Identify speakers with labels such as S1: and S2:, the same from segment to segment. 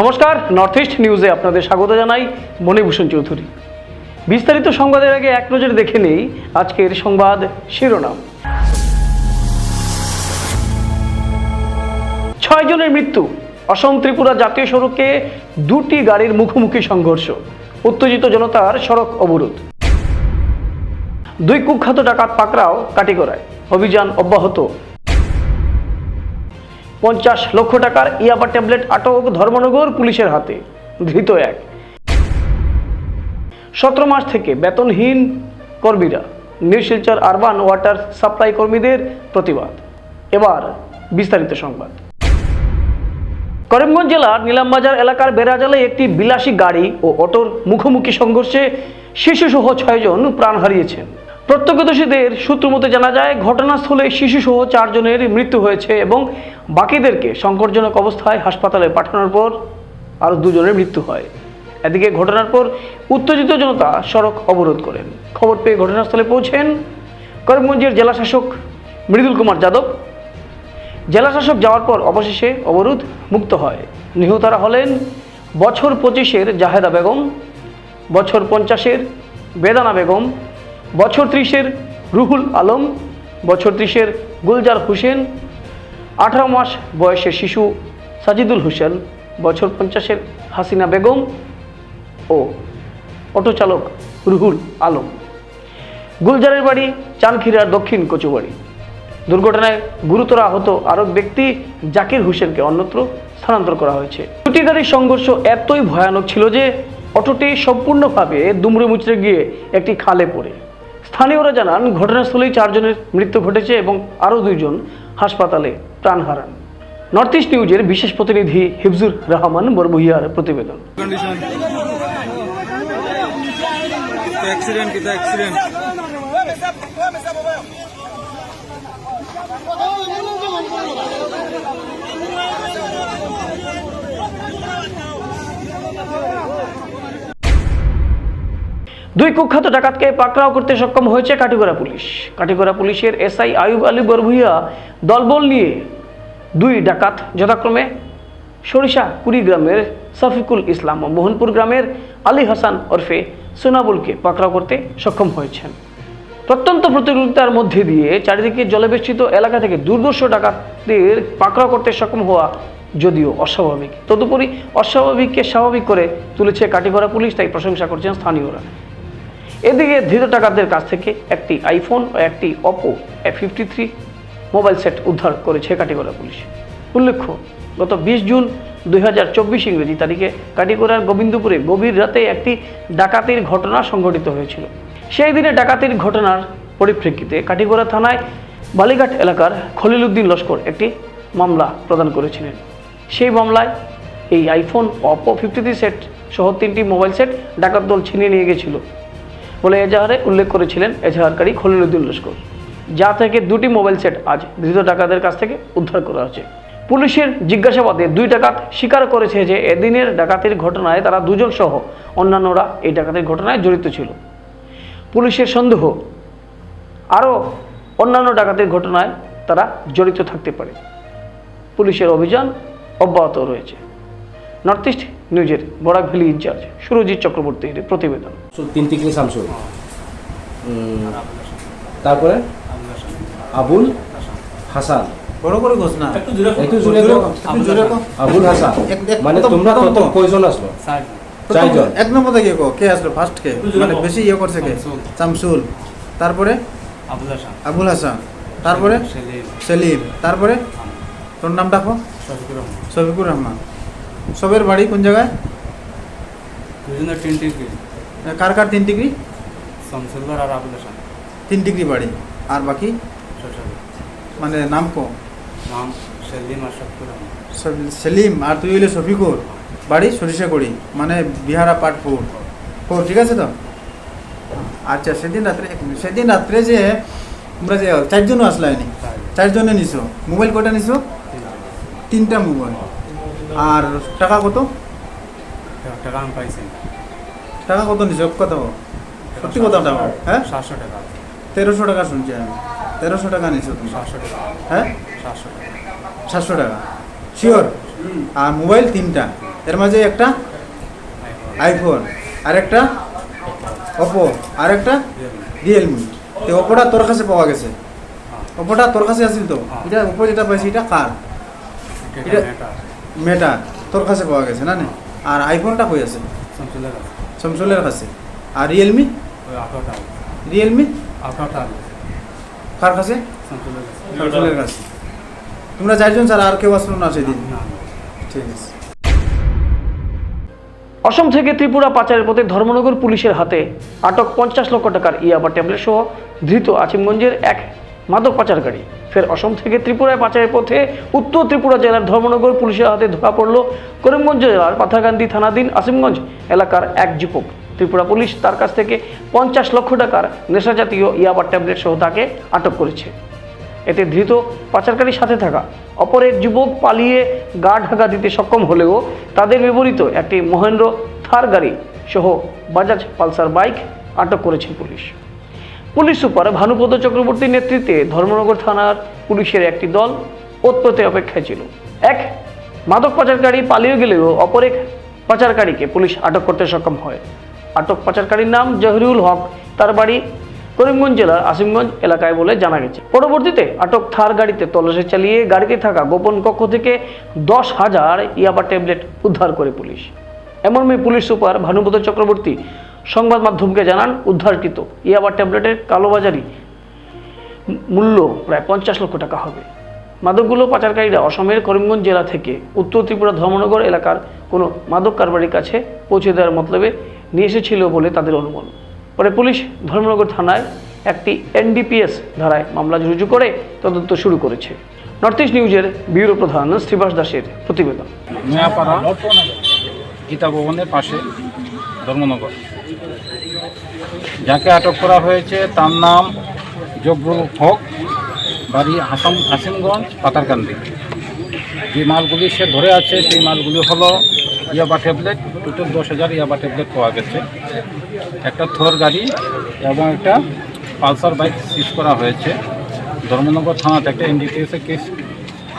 S1: নমস্কার north east নিউজে আপনাদের স্বাগত জানাই মণিভূষণ চৌধুরী। বিস্তারিত সংবাদের আগে এক নজরে দেখে নেই আজকের সংবাদ শিরোনাম। ছয় জনের মৃত্যু, অসম ত্রিপুরা জাতীয় সড়কে দুটি গাড়ির মুখোমুখি সংঘর্ষ, উত্তেজিত জনতার সড়ক অবরোধ। দুই কুখ্যাত ডাকাত পাকড়াও কাটিগড়ায়, অভিযান অব্যাহত। পঞ্চাশ লক্ষ টাকার ইয়াবা ট্যাবলেট আটক ধর্মনগর পুলিশের হাতে। ধৃত এক। সতেরো মাস থেকে বেতনহীন কর্মীরা নির্শিলচর আরবান ওয়াটার সাপ্লাই কর্মীদের প্রতিবাদ। এবার বিস্তারিত সংবাদ। করিমগঞ্জ জেলার নিলামবাজার এলাকার বেড়াজালে একটি বিলাসী গাড়ি ও অটোর মুখোমুখি সংঘর্ষে শিশুসহ ছয়জন প্রাণ হারিয়েছেন। প্রত্যক্ষদর্শীদের সূত্র মতে জানা যায়, ঘটনাস্থলে শিশুসহ চারজনের মৃত্যু হয়েছে এবং বাকিদেরকে সংকটজনক অবস্থায় হাসপাতালে পাঠানোর পর আরও দুজনের মৃত্যু হয়। এদিকে ঘটনার পর উত্তেজিত জনতা সড়ক অবরোধ করেন। খবর পেয়ে ঘটনাস্থলে পৌঁছেন করিমগঞ্জের জেলাশাসক মৃদুল কুমার যাদব। জেলাশাসক যাওয়ার পর অবশেষে অবরোধ মুক্ত হয়। নিহতারা হলেন বছর পঁচিশের জাহেদা বেগম, বছর পঞ্চাশের বেদানা বেগম বছর ত্রিশের রুহুল আলম, বছর ত্রিশের গুলজার হোসেন, আঠারো মাস বয়সের শিশু সাজিদুল হোসেন, বছর পঞ্চাশের হাসিনা বেগম ও অটো চালক রুহুল আলম। গুলজারের বাড়ি চানখিরার দক্ষিণ কচুবাড়ি দুর্ঘটনায় গুরুতর আহত আরব ব্যক্তি জাকির হোসেনকে অন্যত্র স্থানান্তর করা হয়েছে। দুটি গাড়ির সংঘর্ষ এতই ভয়ানক ছিল যে অটোটি সম্পূর্ণভাবে দুমড়ে মুচড়ে গিয়ে একটি খালে পড়ে। স্থানীয়রা জানান, ঘটনাস্থলেই চারজনের মৃত্যু ঘটেছে এবং আরও দুইজন হাসপাতালে প্রাণ হারান। নর্থ ইস্ট নিউজের বিশেষ প্রতিনিধি হিফজুর রহমান, বরবুহিয়ার প্রতিবেদন। দুই কুখ্যাত ডাকাতকে পাকড়াও করতে সক্ষম হয়েছে কাটিগড়া পুলিশ। কাটিগড়া পুলিশের এসআই আয়ুব আলী বরভুইয়া দলবল নিয়ে দুই ডাকাত যথাক্রমে সরিষা কুড়িগ্রামের সফিকুল ইসলাম ও মোহনপুর গ্রামের আলী হাসান ওরফে সোনাবুলকে পাকড়াও করতে সক্ষম হয়েছেন। প্রত্যন্ত প্রতিযোগিতার মধ্যে দিয়ে চারিদিকে জলবেষ্টিত এলাকা থেকে দুর্দর্শ ডাকাতদের পাকড়াও করতে সক্ষম হওয়া যদিও অস্বাভাবিক। তদুপরি অস্বাভাবিককে স্বাভাবিক করে তুলেছে কাটিগড়া পুলিশ, তাই প্রশংসা করছেন স্থানীয়রা। এদিকে ধৃত টাকাদের কাছ থেকে একটি আইফোন ও একটি Oppo fifty three mobile set উদ্ধার করেছে কাটিগড়া পুলিশ। উল্লেখ্য, গত বিশ জুন দুই হাজার চব্বিশ ইংরেজি তারিখে কাটিগড়ার গোবিন্দপুরে গভীর রাতে একটি ডাকাতির ঘটনা সংঘটিত হয়েছিল। সেই দিনে ডাকাতির ঘটনার পরিপ্রেক্ষিতে কাটিগড়া থানায় বালিঘাট এলাকার খলিল উদ্দিন লস্কর একটি মামলা প্রদান করেছিলেন। সেই মামলায় এই আইফোন অপো ফিফটি সেট সহ তিনটি মোবাইল সেট ডাকাত দল ছিনিয়ে নিয়ে গেছিল। বলে এজাহারে উল্লেখ করেছিলেন এজাহারকারী খলিলুদ্দিন লস্কর, যা থেকে দুটি মোবাইল সেট আজ ধৃত ডাকাতের কাছ থেকে উদ্ধার করা হয়েছে। পুলিশের জিজ্ঞাসাবাদে দুই ডাকাত স্বীকার করেছে যে এদিনের ডাকাতির ঘটনায় তারা দুজন সহ অন্যান্যরা এই ডাকাতির ঘটনায় জড়িত ছিল। পুলিশের সন্দেহ, আরও অন্যান্য ডাকাতির ঘটনায় তারা জড়িত থাকতে পারে। পুলিশের অভিযান অব্যাহত রয়েছে। নর্থ ইস্ট নিউজের বরাক ভ্যালি ইনচার্জ সুরজিৎ চক্রবর্তীর প্রতিবেদন।
S2: তিন টিকলি শামসুল তারপরে? আবুল হাসান।
S3: বড় করে ঘোষ না।
S2: একটু দাও।
S3: একটু জোরে
S2: আবুল হাসান।
S3: এক- এক-
S2: মানে তোমরা কত কয়জন আসলো? চারজন।
S3: এক নম্বর থেকে কো কে আসলো ফার্স্ট কে? মানে বেশি ইয়ে করছে কে? শামসুল তারপরে?
S4: আবুল হাসান।
S3: আবুল হাসান। তারপরে?
S4: সেলিম।
S3: সেলিম। তারপরে? তোর নামটা কো?
S4: শফিকুর রহমান।
S3: শফিকুর রহমান। সবের বাড়ি কোন জায়গায়?
S4: দুজনের তিন ডিগ্রি।
S3: কার কার তিন ডিগ্রি?
S4: শামসুল্লাহ আর আবুল হাসান।
S3: তিন ডিগ্রি বাড়ি। আর বাকি? মানে নাম কো?
S4: নাম সেলিম আর শফিকুর
S3: সেলিম আর তুই হইলে শফিকুর। বাড়ি সরিষা করি মানে বিহারা পাট ফোর। ফোর ঠিক আছে তো? আচ্ছা সেদিন রাত্রে এক সেদিন রাত্রে যে তোমরা যে চারজন আসলো হয়নি? চারজনে নিছো। মোবাইল কটা নিছো? তিনটা মোবাইল। আর টাকা কত?
S4: টাকা আমি পাইছি।
S3: টাকা কত নিছো? কত সত্যি কথা টাকা হ্যাঁ?
S4: সাতশো টাকা।
S3: তেরোশো টাকা শুনছি আমি। তেরোশো টাকা নিছো তুমি।
S4: সাতশো টাকা।
S3: হ্যাঁ?
S4: সাতশো টাকা।
S3: সাতশো টাকা। শিওর আর মোবাইল তিনটা। এর মাঝে একটা আইফোন আর একটা ওপো আর একটা রিয়েলমি তো ওপোটা তোর কাছে পাওয়া গেছে। ওপোটা তোর কাছে আসিল তো? এটা ওপো যেটা পাইছি এটা কার?
S4: এটা- মেটা
S3: তোর কাছে পাওয়া গেছে না আর আইফোনটা কই আছে? শামসুলের কাছে। আর রিয়েলমি রিয়েলমি কার কাছে? শামসুলের কাছে। তোমরা চারজন স্যার আর কেউ আসলো না সেদিন? ঠিক আছে।
S1: অসম থেকে ত্রিপুরা পাচারের পথে ধর্মনগর পুলিশের হাতে আটক পঞ্চাশ লক্ষ টাকার ইয়াবা ট্যাবলেট সহ ধৃত আজিমগঞ্জের এক মাদক পাচারকারী। ফের অসম থেকে ত্রিপুরায় পাচারের পথে উত্তর ত্রিপুরা জেলার ধর্মনগর পুলিশের হাতে ধরা পড়ল করিমগঞ্জ জেলার পাথাকান্দি থানাধীন আসিমগঞ্জ এলাকার এক যুবক। ত্রিপুরা পুলিশ তার কাছ থেকে পঞ্চাশ লক্ষ টাকার নেশাজাতীয় ইয়াবা ট্যাবলেট সহ তাকে আটক করেছে। এতে ধৃত পাচারকারীর সাথে থাকা অপর এক যুবক পালিয়ে গা ঢাকা দিতে সক্ষম হলেও তাদের ব্যবহৃত একটি মহেন্দ্র থার গাড়ি সহ বাজাজ পালসার বাইক আটক করেছে পুলিশ। পুলিশ সুপার ভানুপদ চক্রবর্তীর নেতৃত্বে ধর্মনগর থানার পুলিশের একটি দল ওতপ্রোতে অপেক্ষায় ছিল। এক, মাদক পাচারকারী পালিয়ে গেলেও অপর এক পাচারকারীকে পুলিশ আটক করতে সক্ষম হয়। আটক পাচারকারীর নাম জহিরুল হক। তার বাড়ি করিমগঞ্জ জেলার আসিমগঞ্জ এলাকায় বলে জানা গেছে। পরবর্তীতে আটক থার গাড়িতে তল্লাশি চালিয়ে গাড়িতে থাকা গোপন কক্ষ থেকে দশ হাজার ইয়াবা ট্যাবলেট উদ্ধার করে পুলিশ। এমন মেয়ে পুলিশ সুপার ভানুপদ চক্রবর্তী সংবাদ মাধ্যমকে জানান উদ্ধারকৃত। ইয়াবা ট্যাবলেটের কালোবাজারি মূল্য প্রায় পঞ্চাশ লক্ষ টাকা হবে। মাদকগুলো পাচারকারীরা অসমের করিমগঞ্জ জেলা থেকে উত্তর ত্রিপুরা ধর্মনগর এলাকার কোনো মাদক কারবারির কাছে পৌঁছে দেওয়ার মতলবে নিয়ে এসেছিল বলে তাদের অনুমান। পরে পুলিশ ধর্মনগর থানায় একটি এনডিপিএস ধারায় মামলা রুজু করে তদন্ত শুরু করেছে। নর্থ ইস্ট নিউজের ব্যুরো প্রধান শ্রীবাস দাসের প্রতিবেদন।
S5: গীতা ভবনের পাশে ধর্মনগর। যাকে আটক করা হয়েছে তার নাম জবরুল হক, বাড়ি আসাম আসিমগঞ্জ পাতারকান্দি। যে মালগুলি সে ধরে আছে, সেই মালগুলি হলো ইয়াবা ট্যাবলেট। টোটাল দশ হাজার ইয়াবা ট্যাবলেট পাওয়া গেছে। একটা থর গাড়ি এবং একটা পালসার বাইক সিজ করা হয়েছে। ধর্মনগর থানাতে একটা এনডিপিএসে কেস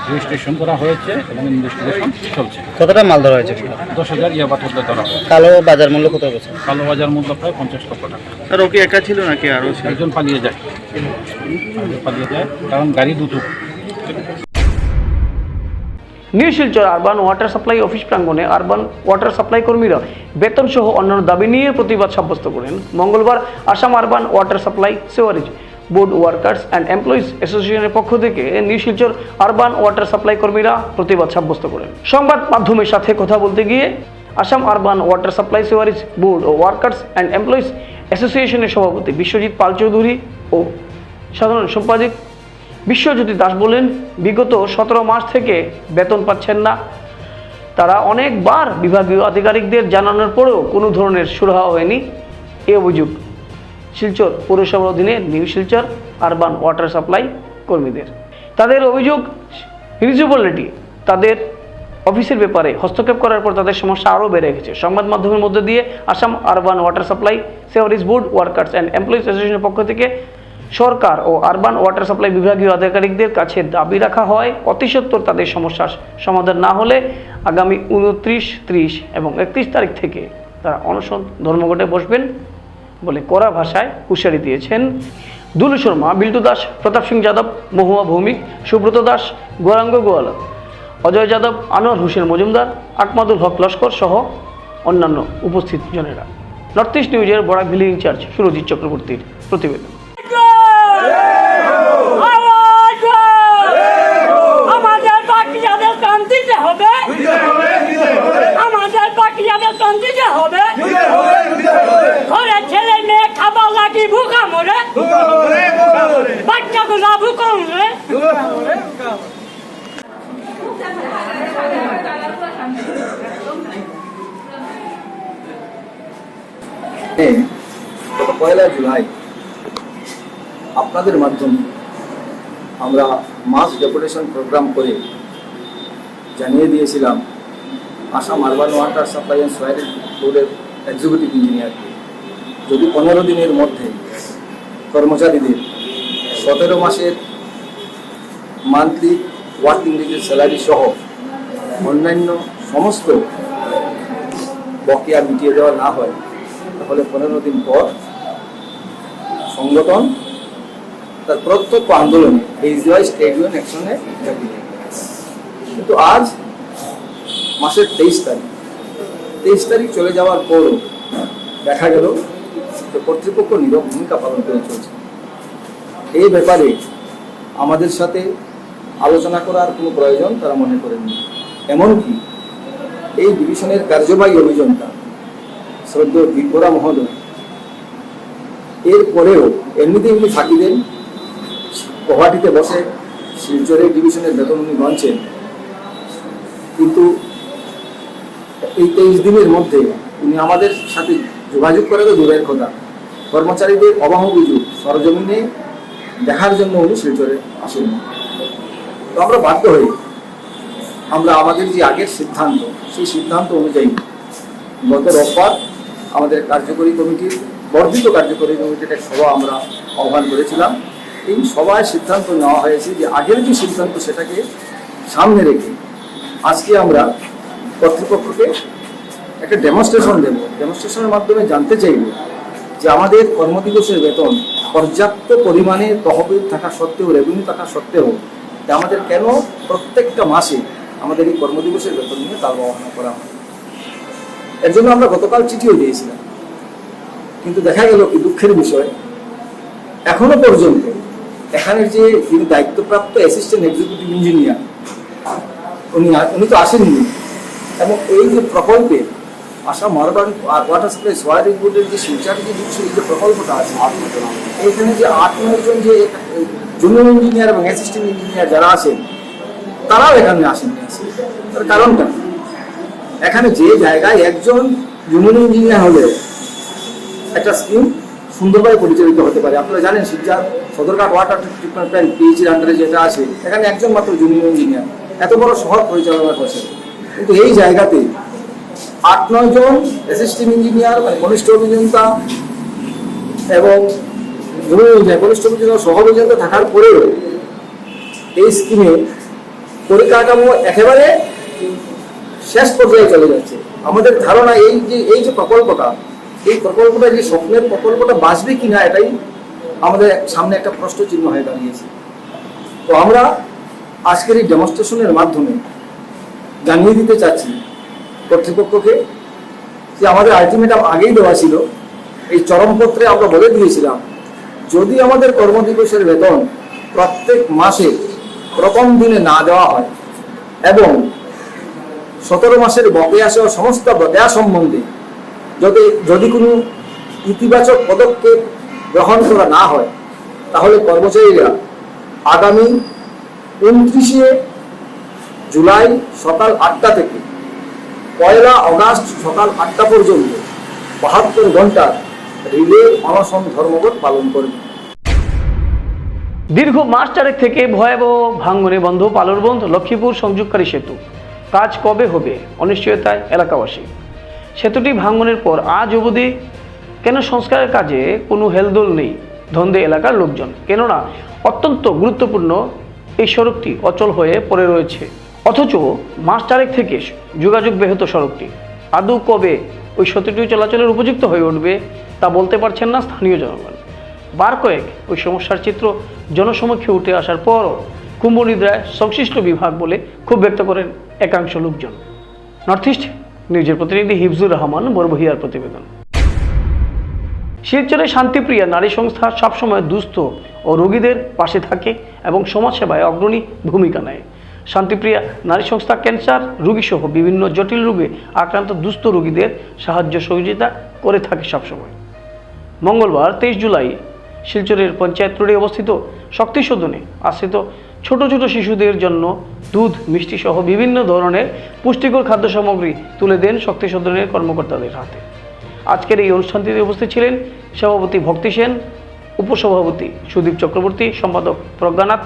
S5: রেজিস্ট্রেশন করা হয়েছে এবং ইনভেস্টিগেশন চলছে।
S6: কতটা মাল ধরা হয়েছে
S5: দশ হাজার ইয়াবা ধরা হয়েছে।
S6: কালো বাজার মূল্য কত বছর
S5: কালো বাজার মূল্য প্রায় পঞ্চাশ লক্ষ টাকা।
S6: স্যার ও কি একা ছিল নাকি আরও
S5: একজন পালিয়ে যায়। পালিয়ে যায় কারণ গাড়ি দুটো।
S1: New Silchar urban water supply office প্রাঙ্গণে আরবান ওয়াটার সাপ্লাই কর্মীরা বেতন সহ অন্যান্য দাবি নিয়ে প্রতিবাদ সাব্যস্ত করেন। মঙ্গলবার Assam urban water supply sewerage board workers and employees অ্যাসোসিয়েশনের পক্ষ থেকে new Silchar urban water supply কর্মীরা প্রতিবাদ সাব্যস্ত করেন। সংবাদ মাধ্যমের সাথে কথা বলতে গিয়ে Assam urban water supply sewerage board O workers and employees অ্যাসোসিয়েশনের সভাপতি বিশ্বজিৎ পাল চৌধুরী ও সাধারণ সম্পাদক বিশ্বজ্যোতি দাস বলেন, বিগত সতেরো মাস থেকে বেতন পাচ্ছেন না। তারা অনেকবার বিভাগীয় আধিকারিকদের জানানোর পরেও কোনো ধরনের সুরাহা হয়নি। এ অভিযোগ শিলচর পৌরসভার অধীনে new Silchar urban water supply কর্মীদের। তাদের অভিযোগ মিউনিসিপ্যালিটি তাদের অফিসের ব্যাপারে হস্তক্ষেপ করার পর তাদের সমস্যা আরও বেড়ে গেছে। সংবাদ মাধ্যমের মধ্যে দিয়ে Assam urban water supply sewerage board workers and employees অ্যাসোসিয়েশনের পক্ষ থেকে সরকার ও আরবান ওয়াটার সাপ্লাই বিভাগীয় আধিকারিকদের কাছে দাবি রাখা হয় অতি সত্বর তাদের সমস্যার সমাধান না হলে আগামী উনত্রিশ, ত্রিশ এবং একত্রিশ তারিখ থেকে তারা অনশন ধর্মঘটে বসবেন। বলে কড়া ভাষায় হুঁশিয়ারি দিয়েছেন দুলু শর্মা বিল্টু দাস, প্রতাপ সিং যাদব, মহুয়া ভৌমিক, সুব্রত দাস, গৌরাঙ্গ গোয়াল, অজয় যাদব, আনোয়ার হোসেন মজুমদার, আকমাদুল হক লস্কর সহ অন্যান্য উপস্থিত জনেরা। নর্থ ইস্ট নিউজের বড়াক ভিলি ইনচার্জ সুরজিৎ চক্রবর্তীর প্রতিবেদন।
S7: গত পয়লা জুলাই আপনাদের মাধ্যমে আমরা মাস ডেপুটেশন প্রোগ্রাম করে জানিয়ে দিয়েছিলাম Assam urban water supply and soil বোর্ডের এক্সিকিউটিভ ইঞ্জিনিয়ারকে যদি পনেরো দিনের মধ্যে কর্মচারীদের সতেরো মাসের মান্থলি ওয়ার্কিং ডেজের স্যালারি সহ অন্যান্য সমস্ত বকেয়া মিটিয়ে দেওয়া না হয় তাহলে পনেরো দিন পর সংগঠন তার প্রত্যক্ষ আন্দোলনে ফেজ ওয়াইজ ট্রেড ইউনিয়ন কিন্তু আজ মাসের তেইশ তারিখ। তেইশ তারিখ চলে যাওয়ার পরও দেখা গেল যে কর্তৃপক্ষ নীরব ভূমিকা পালন করে চলছে। এই ব্যাপারে আমাদের সাথে আলোচনা করার কোনো প্রয়োজন তারা মনে করেননি। এমনকি এই ডিভিশনের কার্যবাহী অভিযন্তা শ্রদ্ধ দিব্যরা মহোদয়, এরপরেও এমনিতে উনি ফাঁকি দেন। গুয়াহাটিতে বসে শিলচরের ডিভিশনের বেতন উনি গণছেন কিন্তু এই তেইশ দিনের মধ্যে উনি আমাদের সাথে যোগাযোগ করে তো দূরের কথা। কর্মচারীদের অবাহ অভিযোগ সরজমিনে দেখার জন্য উনি শিলচরে আসেন। তো আমরা বাধ্য হই। আমরা আমাদের যে আগের সিদ্ধান্ত, সেই সিদ্ধান্ত অনুযায়ী গত রোববার আমাদের কার্যকরী কমিটির বর্ধিত কার্যকরী কমিটির সভা আমরা আহ্বান করেছিলাম। এই সভায় সিদ্ধান্ত নেওয়া হয়েছে যে আগের যে সিদ্ধান্ত সেটাকে সামনে রেখে আজকে আমরা কর্তৃপক্ষকে একটা ডেমনস্ট্রেশন দেব। ডেমনস্ট্রেশনের মাধ্যমে জানতে চাইব যে আমাদের কর্মদিবসের বেতন পর্যাপ্ত পরিমাণে তহবিল থাকা সত্ত্বেও রেভিনিউ থাকা সত্ত্বেও আমাদের কেন প্রত্যেকটা মাসে আমাদের এই কর্মদিবসের বেতন নিয়ে তাল বাহানা করা হয়? এর জন্য আমরা গতকাল চিঠিও দিয়েছিলাম। কিন্তু দেখা গেল কি দুঃখের বিষয়, এখনও পর্যন্ত এখানের যে যিনি দায়িত্বপ্রাপ্ত অ্যাসিস্ট্যান্ট এক্সিকিউটিভ ইঞ্জিনিয়ার উনি উনি তো আসেননি। এবং এই যে প্রকল্পে Assam urban water supply sewerage বোর্ডের যে শিলচার যে এই যে প্রকল্পটা আছে এইখানে যে আট নয় জন যে জুনিয়র ইঞ্জিনিয়ার এবং অ্যাসিস্ট্যান্ট ইঞ্জিনিয়ার যারা আছেন, তারাও এখানে আসেননি। তার কারণটা? এখানে যে জায়গায় একজন জুনিয়র ইঞ্জিনিয়ার হলে একটা স্কিম সুন্দরভাবে পরিচালিত হতে পারে। আপনারা জানেন শিবজার সদরঘাট ওয়াটার ট্রিটমেন্ট প্ল্যান্ট পিএইচির আন্ডারে যেটা আছে, এখানে একজন মাত্র জুনিয়র ইঞ্জিনিয়ার এত বড় শহর পরিচালনা করছে। কিন্তু এই জায়গাতে আট নয় জন অ্যাসিস্ট্যান্ট ইঞ্জিনিয়ার মানে কনিষ্ঠ অভিযন্তা এবং জুনিয়র ইঞ্জিনিয়ার কনিষ্ঠ অভিযন্তা সহ অভিযন্তা থাকার পরেও এই স্কিমে পরিকাঠামো একেবারে শেষ পর্যায়ে চলে যাচ্ছে। আমাদের ধারণা এই যে এই যে প্রকল্পটা, এই প্রকল্পটা যে স্বপ্নের প্রকল্পটা বাঁচবে কিনা এটাই আমাদের সামনে একটা প্রশ্ন চিহ্ন হয়ে দাঁড়িয়েছে। তো আমরা আজকের এই ডেমনস্ট্রেশনের মাধ্যমে জানিয়ে দিতে চাচ্ছি কর্তৃপক্ষকে যে আমাদের আলটিমেটাম আগেই দেওয়া ছিল, এই চরমপত্রে আমরা বলে দিয়েছিলাম, যদি আমাদের কর্মদিবসের বেতন প্রত্যেক মাসে প্রথম দিনে না দেওয়া হয় এবং সতেরো মাসের বকেয়া সহ সমস্ত বকেয়া সম্বন্ধে যদি যদি কোনো ইতিবাচক পদক্ষেপ গ্রহণ করা না হয়, তাহলে কর্মচারীরা আগামী উনত্রিশে জুলাই সকাল আটটা থেকে পয়লা অগাস্ট সকাল আটটা পর্যন্ত বাহাত্তর ঘণ্টা রিলে অনশন ধর্মঘট পালন করবে।
S1: দীর্ঘ মাস চারেক থেকে ভয়াবহ ভাঙ্গনে বন্ধ পালরবন্ধ লক্ষ্মীপুর সংযোগকারী সেতু। কাজ কবে হবে? অনিশ্চয়তায় এলাকাবাসী। সেতুটি ভাঙ্গনের পর আজ অবধি কেন সংস্কারের কাজে কোনো হেলদোল নেই ধন্দে এলাকার লোকজন? কেননা অত্যন্ত গুরুত্বপূর্ণ এই সড়কটি অচল হয়ে পড়ে রয়েছে। অথচ মাস চারেক থেকে যোগাযোগ ব্যাহত সড়কটি। আদৌ কবে ওই সেতুটি চলাচলের উপযুক্ত হয়ে উঠবে তা বলতে পারছেন না স্থানীয় জনগণ। বার কয়েক ওই সমস্যার চিত্র জনসমক্ষে উঠে আসার পরও কুম্ভনিদ্রায় সংশ্লিষ্ট বিভাগ বলে খুব ব্যক্ত করেন একাংশ লোকজন। নর্থ ইস্ট নিউজের প্রতিনিধি হিফজুর রহমান বরবহিয়ার প্রতিবেদন। শিলচরে শান্তিপ্রিয়া নারী সংস্থা সবসময় দুস্থ ও রোগীদের পাশে থাকে এবং সমাজসেবায় অগ্রণী ভূমিকা নেয়। শান্তিপ্রিয়া নারী সংস্থা ক্যান্সার রোগীসহ বিভিন্ন জটিল রোগে আক্রান্ত দুস্থ রোগীদের সাহায্য সহযোগিতা করে থাকে সবসময়। মঙ্গলবার তেইশ জুলাই শিলচরের পঞ্চায়েত রোডে অবস্থিত শক্তি সদনে আশ্রিত ছোট ছোট শিশুদের জন্য দুধ, মিষ্টি সহ বিভিন্ন ধরনের পুষ্টিকর খাদ্য সামগ্রী তুলে দেন শক্তি সদনের কর্মকর্তাদের হাতে। আজকের এই অনুষ্ঠানটিতে উপস্থিত ছিলেন সভাপতি ভক্তি সেন, উপসভাপতি সুদীপ চক্রবর্তী, সম্পাদক প্রজ্ঞানাথ,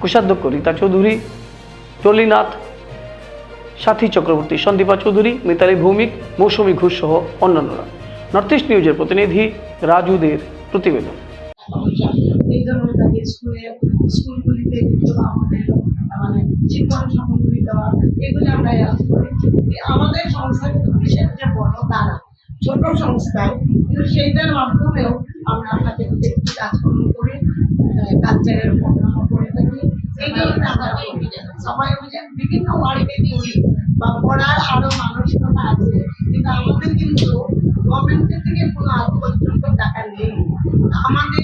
S1: কোষাধ্যক্ষ রীতা চৌধুরী টলিনাথ সাথী চক্রবর্তী, সন্দীপা চৌধুরী, মিতালি ভৌমিক, মৌসুমী ঘোষ সহ অন্যান্যরা। নর্থ ইস্ট নিউজের প্রতিনিধি রাজুদের প্রতিবেদন।
S8: জন্য কিন্তু আমাদের সামগ্রী দেওয়া এগুলো আমরা এরাজ করি আমাদের সংস্থা কিন্তু বিশেষ যে বড় তারা ছোট সংস্থায় কিন্তু সেইটার মাধ্যমেও আমরা হাতে কাজকর্ম করি কালচারের প্রোগ্রাম করে থাকি এই কারণে আমরা। সবাই অভিযান বিভিন্ন ওয়ার্ডে করি বা পড়ার আরও মানসিকতা আছে কিন্তু আমাদের কিন্তু গভর্নমেন্টের থেকে কোনো আজ পর্যন্ত টাকা নেই আমাদের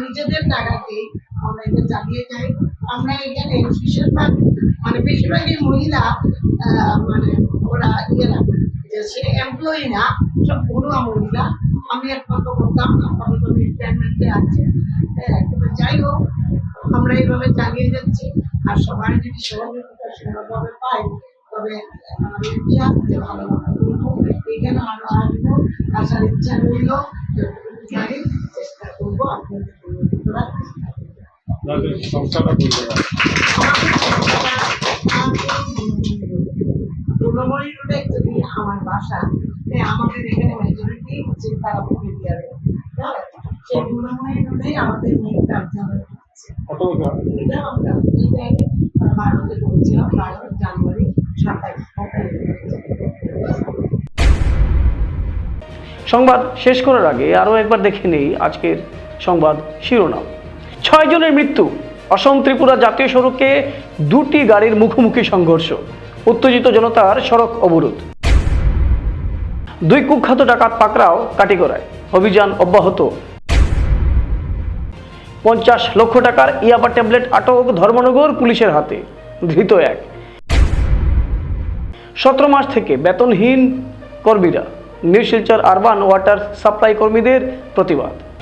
S8: নিজেদের টাকাতেই আমরা এটা চালিয়ে যাই। আমরা এখানে বেশিরভাগ মানে বেশিরভাগই মহিলা মানে ওরা ইয়ে না যে সে এমপ্লয়ি না, সব ঘরোয়া মহিলা। আমি একমাত্র করতাম আপাতত রিটায়ারমেন্টে আছে। হ্যাঁ যাই হোক, আমরা এইভাবে চালিয়ে যাচ্ছি। আর সবাই যদি সহযোগিতা সেরকমভাবে পাই তবে যে ভালো এখানে আরও আসব। আসার ইচ্ছা রইল চেষ্টা করব আপনাদের আমার বাসা। হ্যাঁ, আমাদের এখানে মেজরিটি হচ্ছে তারা ভূমি দিয়ে সেই দুর্গামণি রোডেই আমাদের কার্যালয় হচ্ছে। এটা আমরা এটা বারোতে করেছিলাম বারো জানুয়ারি সাতাইশ সাতাইশ
S1: সংবাদ শেষ করার আগে আরও একবার দেখে নেই আজকের সংবাদ শিরোনাম। ছয় জনের মৃত্যু। অসম ত্রিপুরা জাতীয় সড়কে দুটি গাড়ির মুখোমুখি সংঘর্ষ। উত্তেজিত জনতার সড়ক অবরোধ। দুই কুখ্যাত ডাকাত পাকড়াও কাটিগড়ায়। অভিযান অব্যাহত। পঞ্চাশ লক্ষ টাকার ইয়াবা ট্যাবলেট আটক ধর্মনগর পুলিশের হাতে। ধৃত এক। সতেরো মাস থেকে বেতনহীন কর্মীরা। New Silchar urban water supply কর্মীদের প্রতিবাদ।